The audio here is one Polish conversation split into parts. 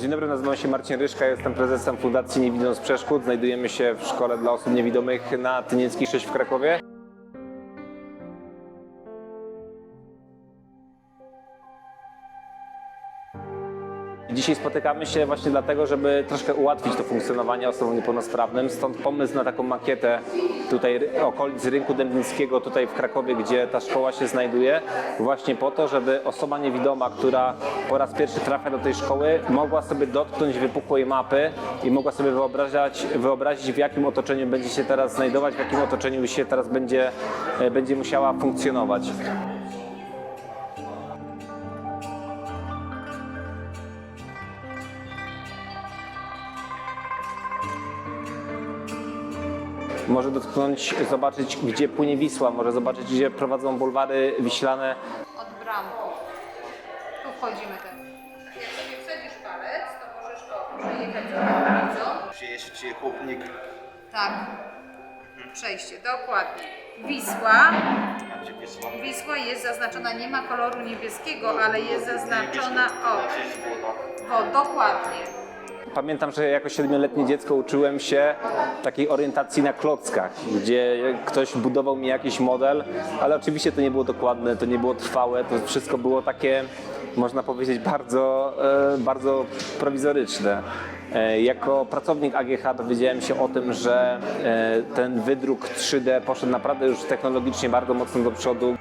Dzień dobry, nazywam się Marcin Ryszka, jestem prezesem Fundacji Nie Widząc Przeszkód. Znajdujemy się w Szkole dla Osób Niewidomych na Tynieckiej 6 w Krakowie. Dzisiaj spotykamy się właśnie dlatego, żeby troszkę ułatwić to funkcjonowanie osobom niepełnosprawnym. Stąd pomysł na taką makietę tutaj okolic rynku dębnickiego, tutaj w Krakowie, gdzie ta szkoła się znajduje, właśnie po to, żeby osoba niewidoma, która po raz pierwszy trafia do tej szkoły, mogła sobie dotknąć wypukłej mapy i mogła sobie wyobrażać, wyobrazić, w jakim otoczeniu będzie się teraz znajdować, w jakim otoczeniu się teraz będzie, e, będzie musiała funkcjonować. Może dotknąć, zobaczyć, gdzie płynie Wisła, może zobaczyć, gdzie prowadzą bulwary wiślane. od bramki. Tu wchodzimy ten. Jak sobie wsadzisz palec, to możesz to przejechać za ci chłopnik, Tak. Przejście, dokładnie. Wisła. Wisła? Wisła jest zaznaczona, nie ma koloru niebieskiego, ale jest zaznaczona, o, woda. o, dokładnie. Pamiętam, że jako siedmioletnie dziecko uczyłem się takiej orientacji na klockach, gdzie ktoś budował mi jakiś model, ale oczywiście to nie było dokładne, to nie było trwałe, to wszystko było takie, można powiedzieć, bardzo, e, bardzo prowizoryczne. E, Jako pracownik AGH dowiedziałem się o tym, że e, ten wydruk 3D poszedł naprawdę już technologicznie bardzo mocno do przodu.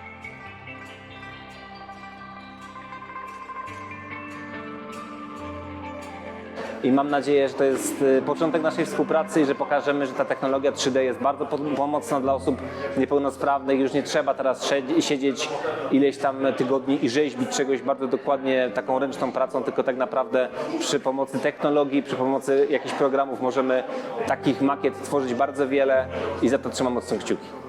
I mam nadzieję, że to jest y, początek naszej współpracy i że pokażemy, że ta technologia 3D jest bardzo po- pomocna dla osób niepełnosprawnych. Już nie trzeba teraz siedzi- siedzieć ileś tam tygodni i rzeźbić czegoś bardzo dokładnie taką ręczną pracą, tylko tak naprawdę przy pomocy technologii, przy pomocy jakichś programów możemy takich makiet tworzyć bardzo wiele i za to trzymam mocno kciuki.